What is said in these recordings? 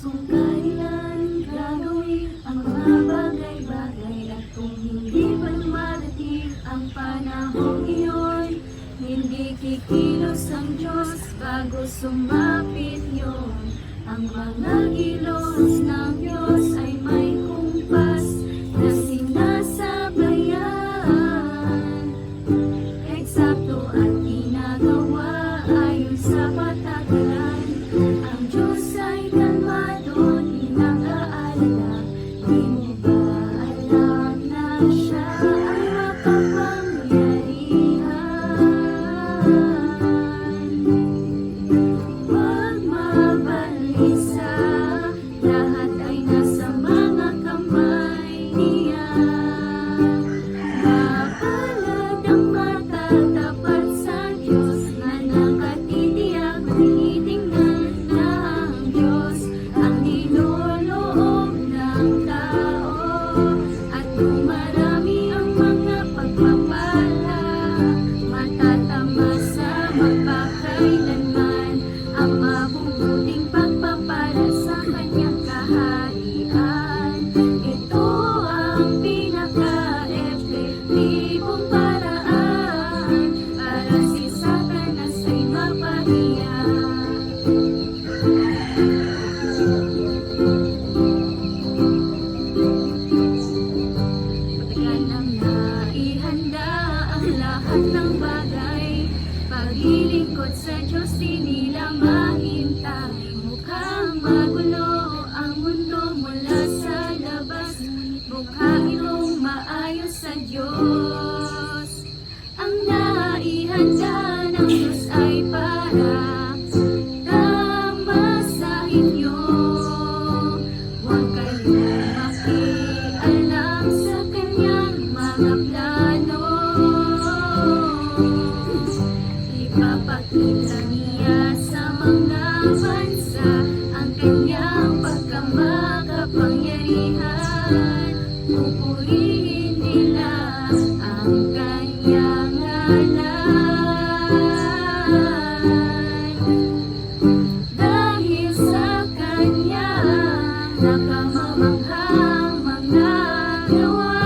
gustong kailan ang mga bagay-bagay at kung hindi ang panahong iyon hindi kikilos ang Diyos bago sumapit yon ang mga kilos magpakailanman ang mabubuting pagpapala sa kanyang kaharian ito ang pinaka-epektibong paraan para si Satanas ay mapahiya. Matagal nang naihanda ang lahat ng bagay Paglilingkod sa Diyos di nila mahintay Mukhang magulo ang mundo mula sa labas. Mukha itong maayos sa Diyos. Ang naihanda ng Diyos ay para tama sa inyo. Huwag kayong makialam sa kanyang mga plano bansa ang kanyang pagkamakapangyarihan. Pupurihin nila ang kanyang ngalan. Dahil sa kanya nakamamanghang mga gawa.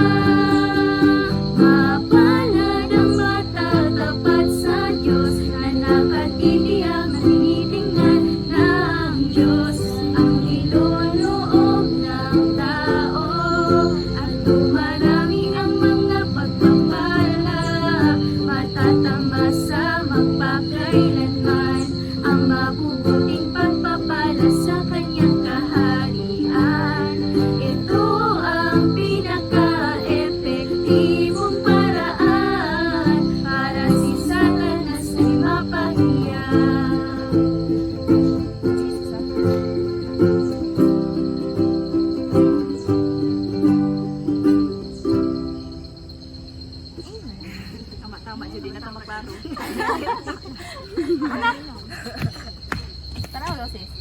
Mapalad ang matatapat sa Diyos na nakatili magpakailanman Tama, Judy, na tama klaro. Anak! Tara, ulo sis.